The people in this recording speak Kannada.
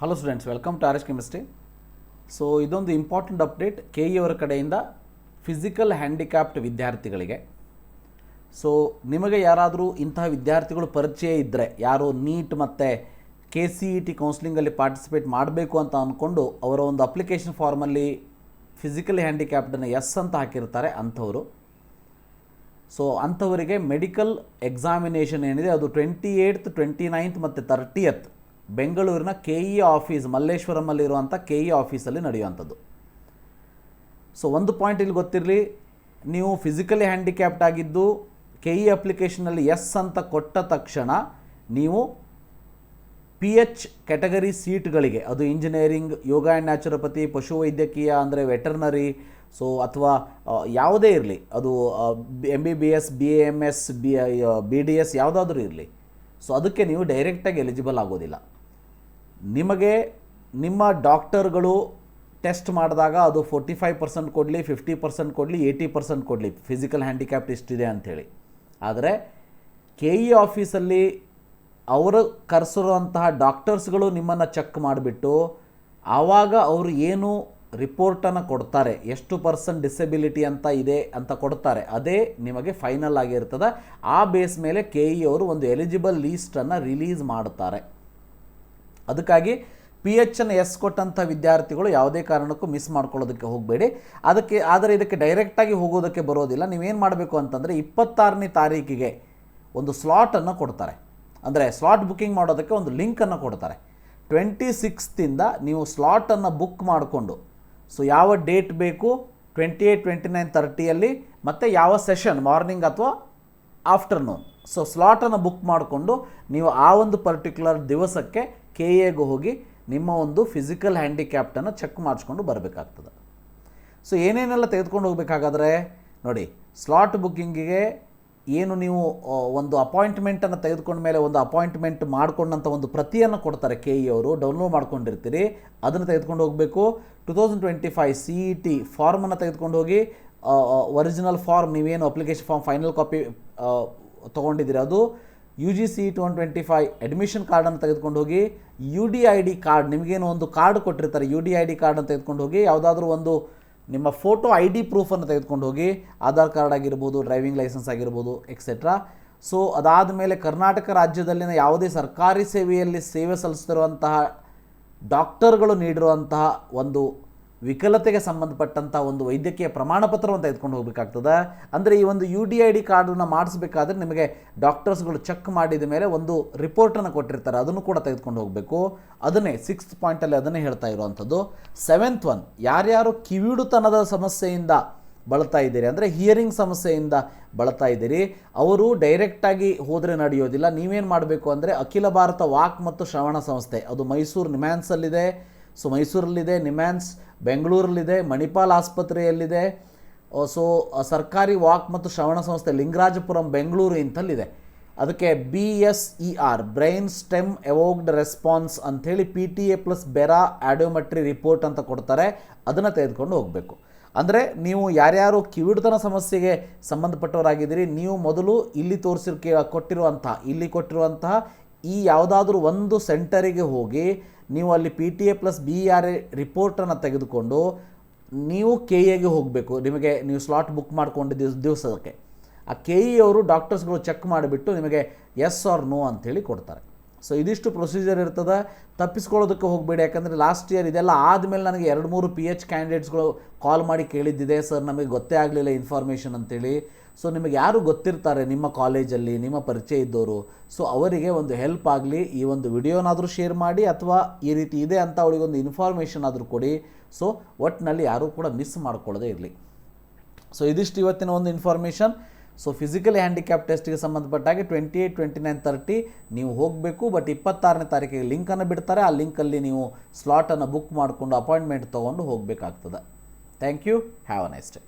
Hello students welcome to our chemistry so ಇದೊಂದು ಇಂಪಾರ್ಟೆಂಟ್ ಅಪ್ಡೇಟ್ ಕೆ ಇ ಅವರ ಕಡೆಯಿಂದ ಫಿಸಿಕಲ್ ಹ್ಯಾಂಡಿಕ್ಯಾಪ್ಟ್ ವಿದ್ಯಾರ್ಥಿಗಳಿಗೆ. ಸೊ ನಿಮಗೆ ಯಾರಾದರೂ ಇಂತಹ ವಿದ್ಯಾರ್ಥಿಗಳು ಪರಿಚಯ ಇದ್ದರೆ ಯಾರು ನೀಟ್ ಮತ್ತು ಕೆ ಸಿ ಇ ಟಿ ಕೌನ್ಸಿಲಿಂಗಲ್ಲಿ ಪಾರ್ಟಿಸಿಪೇಟ್ ಮಾಡಬೇಕು ಅಂತ ಅಂದ್ಕೊಂಡು ಅವರ ಒಂದು ಅಪ್ಲಿಕೇಶನ್ ಫಾರ್ಮಲ್ಲಿ ಫಿಸಿಕಲಿ ಹ್ಯಾಂಡಿಕ್ಯಾಪ್ಡನ್ನು ಎಸ್ ಅಂತ ಹಾಕಿರ್ತಾರೆ ಅಂಥವರು. ಸೊ ಅಂಥವರಿಗೆ ಮೆಡಿಕಲ್ ಎಕ್ಸಾಮಿನೇಷನ್ ಏನಿದೆ, ಅದು ಟ್ವೆಂಟಿ ಏಯ್ತ್ ಟ್ವೆಂಟಿ ನೈನ್ತ್ ಮತ್ತು ತರ್ಟಿಯತ್ ಬೆಂಗಳೂರಿನ ಕೆ ಇ ಆಫೀಸ್ ಮಲ್ಲೇಶ್ವರಮಲ್ಲಿರುವಂಥ ಕೆ ಇ ಆಫೀಸಲ್ಲಿ ನಡೆಯುವಂಥದ್ದು. ಸೊ, ಒಂದು ಪಾಯಿಂಟ್ ಇಲ್ಲಿ ಗೊತ್ತಿರಲಿ, ನೀವು ಫಿಸಿಕಲಿ ಹ್ಯಾಂಡಿಕ್ಯಾಪ್ಟ್ ಆಗಿದ್ದು, ಕೆ ಇ ಅಪ್ಲಿಕೇಶನಲ್ಲಿ ಎಸ್ ಅಂತ ಕೊಟ್ಟ ತಕ್ಷಣ ನೀವು ಪಿ ಎಚ್ ಕ್ಯಾಟಗರಿ ಸೀಟ್ಗಳಿಗೆ ಅದು ಇಂಜಿನಿಯರಿಂಗ್ ಯೋಗ ಆ್ಯಂಡ್ ನ್ಯಾಚುರೋಪತಿ ಪಶುವೈದ್ಯಕೀಯ ಅಂದರೆ ವೆಟರ್ನರಿ ಸೊ ಅಥವಾ ಯಾವುದೇ ಇರಲಿ, ಅದು M B B S B M S B B D S ಯಾವುದಾದ್ರೂ ಇರಲಿ. ಸೊ ಅದಕ್ಕೆ ನೀವು ಡೈರೆಕ್ಟಾಗಿ ಎಲಿಜಿಬಲ್ ಆಗೋದಿಲ್ಲ. ನಿಮಗೆ ನಿಮ್ಮ ಡಾಕ್ಟರ್ಗಳು ಟೆಸ್ಟ್ ಮಾಡಿದಾಗ ಅದು ಫೋರ್ಟಿ ಫೈವ್ ಪರ್ಸೆಂಟ್ ಕೊಡಲಿ, ಫಿಫ್ಟಿ ಪರ್ಸೆಂಟ್ ಕೊಡಲಿ, ಏಯ್ಟಿ ಪರ್ಸೆಂಟ್ ಕೊಡಲಿ. ಫಿಸಿಕಲ್ ಹ್ಯಾಂಡಿಕ್ಯಾಪ್ ಇಷ್ಟಿದೆ ಅಂಥೇಳಿ ಆದರೆ ಕೆ ಇ ಆಫೀಸಲ್ಲಿ ಅವರು ಕರೆಸಿರುವಂತಹ ಡಾಕ್ಟರ್ಸ್ಗಳು ನಿಮ್ಮನ್ನು ಚೆಕ್ ಮಾಡಿಬಿಟ್ಟು ಆವಾಗ ಅವರು ಏನು ರಿಪೋರ್ಟನ್ನು ಕೊಡ್ತಾರೆ, ಎಷ್ಟು ಪರ್ಸೆಂಟ್ ಡಿಸೆಬಿಲಿಟಿ ಅಂತ ಇದೆ ಅಂತ ಕೊಡ್ತಾರೆ, ಅದೇ ನಿಮಗೆ ಫೈನಲ್ ಆಗಿರ್ತದೆ. ಆ ಬೇಸ್ ಮೇಲೆ ಕೆ ಇ ಅವರು ಒಂದು ಎಲಿಜಿಬಲ್ ಲೀಸ್ಟನ್ನು ರಿಲೀಸ್ ಮಾಡ್ತಾರೆ ಅದಕ್ಕಾಗಿ ಪಿ ಎಚ್ ಅನ್ನು ಎಸ್ ಕೊಟ್ಟಂಥ ವಿದ್ಯಾರ್ಥಿಗಳು ಯಾವುದೇ ಕಾರಣಕ್ಕೂ ಮಿಸ್ ಮಾಡ್ಕೊಳ್ಳೋದಕ್ಕೆ ಹೋಗಬೇಡಿ. ಅದಕ್ಕೆ, ಆದರೆ ಇದಕ್ಕೆ ಡೈರೆಕ್ಟಾಗಿ ಹೋಗೋದಕ್ಕೆ ಬರೋದಿಲ್ಲ. ನೀವೇನು ಮಾಡಬೇಕು ಅಂತಂದರೆ ಇಪ್ಪತ್ತಾರನೇ ತಾರೀಕಿಗೆ ಒಂದು ಸ್ಲಾಟನ್ನು ಕೊಡ್ತಾರೆ. ಅಂದರೆ ಸ್ಲಾಟ್ ಬುಕ್ಕಿಂಗ್ ಮಾಡೋದಕ್ಕೆ ಒಂದು ಲಿಂಕನ್ನು ಕೊಡ್ತಾರೆ. ಟ್ವೆಂಟಿ ಸಿಕ್ಸ್ತಿಂದ ನೀವು ಸ್ಲಾಟನ್ನು ಬುಕ್ ಮಾಡಿಕೊಂಡು ಸೊ ಯಾವ ಡೇಟ್ ಬೇಕು? ಟ್ವೆಂಟಿ ಏಯ್ಟ್ ಟ್ವೆಂಟಿ ನೈನ್ ತರ್ಟಿಯಲ್ಲಿ ಮತ್ತು ಯಾವ ಸೆಷನ್ ಮಾರ್ನಿಂಗ್ ಅಥವಾ ಆಫ್ಟರ್ನೂನ್ ಸೊ ಸ್ಲಾಟನ್ನು ಬುಕ್ ಮಾಡಿಕೊಂಡು, ನೀವು ಆ ಒಂದು ಪರ್ಟಿಕ್ಯುಲರ್ ದಿವಸಕ್ಕೆ ಕೆ ಎಗೆ ಹೋಗಿ ನಿಮ್ಮ ಒಂದು ಫಿಸಿಕಲ್ ಹ್ಯಾಂಡಿಕ್ಯಾಪ್ಟನ್ನು ಚೆಕ್ ಮಾಡಿಸ್ಕೊಂಡು ಬರಬೇಕಾಗ್ತದೆ. ಸೊ ಏನೇನೆಲ್ಲ ತೆಗೆದುಕೊಂಡು ಹೋಗಬೇಕಾಗಾದ್ರೆ, ನೋಡಿ ಸ್ಲಾಟ್ ಬುಕ್ಕಿಂಗಿಗೆ ಏನು ನೀವು ಒಂದು ಅಪಾಯಿಂಟ್ಮೆಂಟನ್ನು ತೆಗೆದುಕೊಂಡ ಮೇಲೆ ಒಂದು ಅಪಾಯಿಂಟ್ಮೆಂಟ್ ಮಾಡ್ಕೊಂಡಂಥ ಒಂದು ಪ್ರತಿಯನ್ನು ಕೊಡ್ತಾರೆ ಕೆ ಇ ಅವರು ಡೌನ್ಲೋಡ್ ಮಾಡ್ಕೊಂಡಿರ್ತೀರಿ, ಅದನ್ನು ತೆಗೆದುಕೊಂಡು ಹೋಗಬೇಕು. Two thousand twenty five C E T ಫಾರ್ಮನ್ನು ತೆಗೆದುಕೊಂಡು ಹೋಗಿ ಒರಿಜಿನಲ್ ಫಾರ್ಮ್ ನೀವೇನು ಅಪ್ಲಿಕೇಶನ್ ಫಾರ್ಮ್ ಫೈನಲ್ ಕಾಪಿ ತೊಗೊಂಡಿದ್ದೀರಿ, ಅದು U G C two one twenty five admission ಕಾರ್ಡನ್ನು ತೆಗೆದುಕೊಂಡು ಹೋಗಿ U D I D card ನಿಮಗೇನು ಒಂದು ಕಾರ್ಡ್ ಕೊಟ್ಟಿರ್ತಾರೆ ಯು ಡಿ ಐ ಡಿ ಕಾರ್ಡನ್ನು ತೆಗೆದುಕೊಂಡು ಹೋಗಿ ಯಾವುದಾದ್ರೂ ಒಂದು ನಿಮ್ಮ ಫೋಟೋ ಐ ಡಿ ಪ್ರೂಫನ್ನು ತೆಗೆದುಕೊಂಡು ಹೋಗಿ ಆಧಾರ್ ಕಾರ್ಡ್ ಆಗಿರ್ಬೋದು ಡ್ರೈವಿಂಗ್ ಲೈಸೆನ್ಸ್ ಆಗಿರ್ಬೋದು ಎಕ್ಸೆಟ್ರಾ ಸೊ ಅದಾದ ಮೇಲೆ ಕರ್ನಾಟಕ ರಾಜ್ಯದಲ್ಲಿನ ಯಾವುದೇ ಸರ್ಕಾರಿ ಸೇವೆಯಲ್ಲಿ ಸೇವೆ ಸಲ್ಲಿಸ್ತಿರುವಂತಹ ಡಾಕ್ಟರ್ಗಳು ನೀಡಿರುವಂತಹ ಒಂದು ವಿಕಲತೆಗೆ ಸಂಬಂಧಪಟ್ಟಂಥ ಒಂದು ವೈದ್ಯಕೀಯ ಪ್ರಮಾಣಪತ್ರವನ್ನು ತೆಗೆದುಕೊಂಡು ಹೋಗಬೇಕಾಗ್ತದೆ. ಅಂದರೆ ಈ ಒಂದು ಯು ಡಿ ಐ ಡಿ ಕಾರ್ಡನ್ನು ಮಾಡಿಸ್ಬೇಕಾದ್ರೆ ನಿಮಗೆ ಡಾಕ್ಟರ್ಸ್ಗಳು ಚೆಕ್ ಮಾಡಿದ ಮೇಲೆ ಒಂದು ರಿಪೋರ್ಟನ್ನು ಕೊಟ್ಟಿರ್ತಾರೆ. ಅದನ್ನು ಕೂಡ ತೆಗೆದುಕೊಂಡು ಹೋಗಬೇಕು. ಅದನ್ನೇ ಸಿಕ್ಸ್ತ್ ಪಾಯಿಂಟಲ್ಲಿ ಅದನ್ನೇ ಹೇಳ್ತಾ ಇರುವಂಥದ್ದು. ಸೆವೆಂತ್ ಒನ್ ಯಾರ್ಯಾರು ಕಿವಿಡುತನದ ಸಮಸ್ಯೆಯಿಂದ ಬಳತಾ ಇದ್ದೀರಿ, ಅಂದರೆ ಹಿಯರಿಂಗ್ ಸಮಸ್ಯೆಯಿಂದ ಬಳತಾ ಇದ್ದೀರಿ, ಅವರು ಡೈರೆಕ್ಟಾಗಿ ಹೋದರೆ ನಡೆಯೋದಿಲ್ಲ. ನೀವೇನು ಮಾಡಬೇಕು ಅಂದರೆ ಅಖಿಲ ಭಾರತ ವಾಕ್ ಮತ್ತು ಶ್ರವಣ ಸಂಸ್ಥೆ, ಅದು ಮೈಸೂರು ನಿಮ್ಯಾನ್ಸಲ್ಲಿದೆ. ಸೊ ಮೈಸೂರಲ್ಲಿದೆ ನಿಮ್ಯಾನ್ಸ್ ಬೆಂಗಳೂರಲ್ಲಿದೆ ಮಣಿಪಾಲ್ ಆಸ್ಪತ್ರೆಯಲ್ಲಿದೆ. ಸೊ ಸರ್ಕಾರಿ ವಾಕ್ ಮತ್ತು ಶ್ರವಣ ಸಂಸ್ಥೆ ಲಿಂಗರಾಜಪುರಂ ಬೆಂಗಳೂರು ಇಂಥಲ್ಲಿದೆ. ಅದಕ್ಕೆ B S E R brain stem evoked response ಅಂಥೇಳಿ P T A plus BERA audiometry report ಅಂತ ಕೊಡ್ತಾರೆ. ಅದನ್ನು ತೆಗೆದುಕೊಂಡು ಹೋಗಬೇಕು. ಅಂದರೆ ನೀವು ಯಾರ್ಯಾರು ಕಿವಿಡ್ತನ ಸಮಸ್ಯೆಗೆ ಸಂಬಂಧಪಟ್ಟವರಾಗಿದ್ದೀರಿ, ನೀವು ಮೊದಲು ಇಲ್ಲಿ ತೋರಿಸಿರೋ ಕೊಟ್ಟಿರುವಂತಹ, ಇಲ್ಲಿ ಕೊಟ್ಟಿರುವಂತಹ ಈ ಯಾವುದಾದ್ರೂ ಒಂದು ಸೆಂಟರಿಗೆ ಹೋಗಿ ನೀವು ಅಲ್ಲಿ P T A plus B R A ರಿಪೋರ್ಟನ್ನು ತೆಗೆದುಕೊಂಡು ನೀವು ಕೆ ಎಗೆ ಹೋಗಬೇಕು. ನಿಮಗೆ ನೀವು ಸ್ಲಾಟ್ ಬುಕ್ ಮಾಡ್ಕೊಂಡಿದ್ದ ದಿವಸಕ್ಕೆ. ಆ ಕೆ ಇ ಅವರು ಡಾಕ್ಟರ್ಸ್ಗಳು ಚೆಕ್ ಮಾಡಿಬಿಟ್ಟು ನಿಮಗೆ ಎಸ್ ಆರ್ ನೋ ಅಂಥೇಳಿ ಕೊಡ್ತಾರೆ. ಸೊ ಇದಿಷ್ಟು ಪ್ರೊಸೀಜರ್ ಇರ್ತದೆ. ತಪ್ಪಿಸ್ಕೊಳ್ಳೋದಕ್ಕೆ ಹೋಗಬೇಡಿ. ಯಾಕಂದರೆ ಲಾಸ್ಟ್ ಇಯರ್ ಇದೆಲ್ಲ ಆದಮೇಲೆ ನನಗೆ ಎರಡು ಮೂರು ಪಿ ಎಚ್ ಕ್ಯಾಂಡಿಡೇಟ್ಸ್ಗಳು ಕಾಲ್ ಮಾಡಿ ಕೇಳಿದ್ದಿದೆ. ಸರ್ ನಮಗೆ ಗೊತ್ತೇ ಆಗಲಿಲ್ಲ ಇನ್ಫಾರ್ಮೇಷನ್ ಅಂತೇಳಿ. ಸೊ ನಿಮಗೆ ಯಾರು ಗೊತ್ತಿರ್ತಾರೆ ನಿಮ್ಮ ಕಾಲೇಜಲ್ಲಿ ನಿಮ್ಮ ಪರಿಚಯ ಇದ್ದವರು ಸೊ ಅವರಿಗೆ ಒಂದು ಹೆಲ್ಪ್ ಆಗಲಿ, ಈ ಒಂದು ವಿಡಿಯೋನಾದರೂ ಶೇರ್ ಮಾಡಿ ಅಥವಾ ಈ ರೀತಿ ಇದೆ ಅಂತ ಅವರಿಗೊಂದು ಇನ್ಫಾರ್ಮೇಷನ್ ಆದರೂ ಕೊಡಿ. ಸೊ ಒಟ್ಟಿನಲ್ಲಿ ಯಾರೂ ಕೂಡ ಮಿಸ್ ಮಾಡ್ಕೊಳ್ಳೋದೇ ಇರಲಿ. ಸೊ ಇದಿಷ್ಟು ಇವತ್ತಿನ ಒಂದು ಇನ್ಫಾರ್ಮೇಷನ್ ಸೊ ಫಿಸಿಕಲ್ ಹ್ಯಾಂಡಿಕ್ಯಾಪ್ ಟೆಸ್ಟ್ಗೆ ಸಂಬಂಧಪಟ್ಟಾಗಿ twenty eight twenty nine thirty ನೀವು ಹೋಗಬೇಕು ಬಟ್ ಇಪ್ಪತ್ತಾರನೇ ತಾರೀಕಿಗೆ ಲಿಂಕನ್ನು ಬಿಡ್ತಾರೆ. ಆ ಲಿಂಕಲ್ಲಿ ನೀವು ಸ್ಲಾಟನ್ನು ಬುಕ್ ಮಾಡಿಕೊಂಡು ಅಪಾಯಿಂಟ್ಮೆಂಟ್ ತೊಗೊಂಡು ಹೋಗಬೇಕಾಗ್ತದೆ. Thank you have a nice day